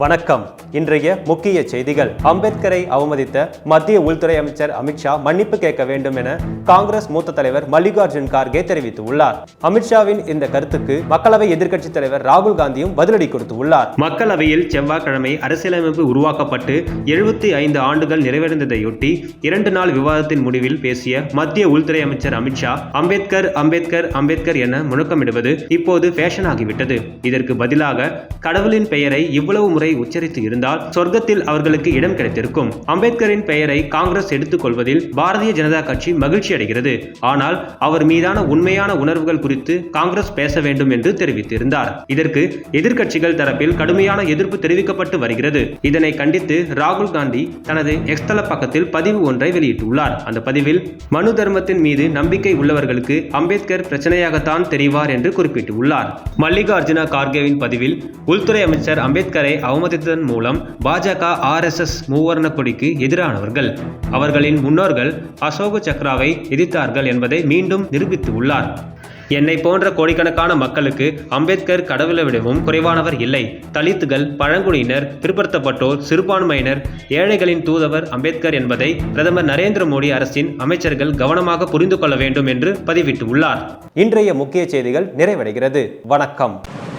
வணக்கம். இன்றைய முக்கிய செய்திகள். அம்பேத்கரை அவமதித்த மத்திய உள்துறை அமைச்சர் அமித்ஷா மன்னிப்பு கேட்க வேண்டும் என காங்கிரஸ் மூத்த தலைவர் மல்லிகார்ஜுன் கார்கே தெரிவித்துள்ளார் அமித்ஷாவின் இந்த கருத்துக்கு மக்களவை எதிர்க்கட்சித் தலைவர் ராகுல் காந்தியும் பதிலடி கொடுத்துள்ளார் மக்களவையில் செவ்வாய்க்கிழமை அரசியலமைப்பு உருவாக்கப்பட்டு எழுபத்தி ஐந்து ஆண்டுகள் நிறைவடைந்ததையொட்டி இரண்டு நாள் விவாதத்தின் முடிவில் பேசிய மத்திய உள்துறை அமைச்சர் அமித்ஷா அம்பேத்கர் அம்பேத்கர் அம்பேத்கர் என முழக்கமிடுவது இப்போது ஃபேஷன் ஆகிவிட்டது. இதற்கு பதிலாக கடவுளின் பெயரை இவ்வளவு முறை உச்சரித்து இருந்தால் சொர்க்கத்தில் அவர்களுக்கு இடம் கிடைத்திருக்கும். அம்பேத்கரின் பெயரை காங்கிரஸ் எடுத்துக்கொள்வதில் பாரதிய ஜனதா கட்சி மகிழ்ச்சி அடைகிறது. ஆனால் அவர் மீதான உண்மையான உணர்வுகள் குறித்து காங்கிரஸ் பேச வேண்டும் என்று தெரிவித்திருந்தார். இதற்கு எதிர்க்கட்சிகள் தரப்பில் கடுமையான எதிர்ப்பு தெரிவிக்கப்பட்டு வருகிறது. இதனை கண்டித்து ராகுல் காந்தி தனது எக்ஸ்தல பக்கத்தில் பதிவு ஒன்றை வெளியிட்டுள்ளார். அந்த பதிவில் மனு தர்மத்தின் மீது நம்பிக்கை உள்ளவர்களுக்கு அம்பேத்கர் பிரச்சனையாகத்தான் தெரிவார் என்று குறிப்பிட்டுள்ளார். மல்லிகார்ஜுன கார்கேவின் பதிவில் உள்துறை அமைச்சர் அம்பேத்கரை அவ அவமதித்ததன் மூலம் பாஜக ஆர்எஸ்எஸ் மூவர்ண கொடிக்கு எதிரானவர்கள். அவர்களின் முன்னோர்கள் அசோக சக்ராவை எதிர்த்தார்கள் என்பதை மீண்டும் நிரூபித்து உள்ளார். என்னை போன்ற கோடிக்கணக்கான மக்களுக்கு அம்பேத்கர் கடவுளை விடவும் குறைவானவர் இல்லை. தலித்துகள் பழங்குடியினர் பிற்படுத்தப்பட்டோர் சிறுபான்மையினர் ஏழைகளின் தூதவர் அம்பேத்கர் என்பதை பிரதமர் நரேந்திர மோடி அரசின் அமைச்சர்கள் கவனமாக புரிந்து கொள்ள வேண்டும் என்று பதிவிட்டுள்ளார் இன்றைய முக்கிய செய்திகள் நிறைவடைகிறது. வணக்கம்.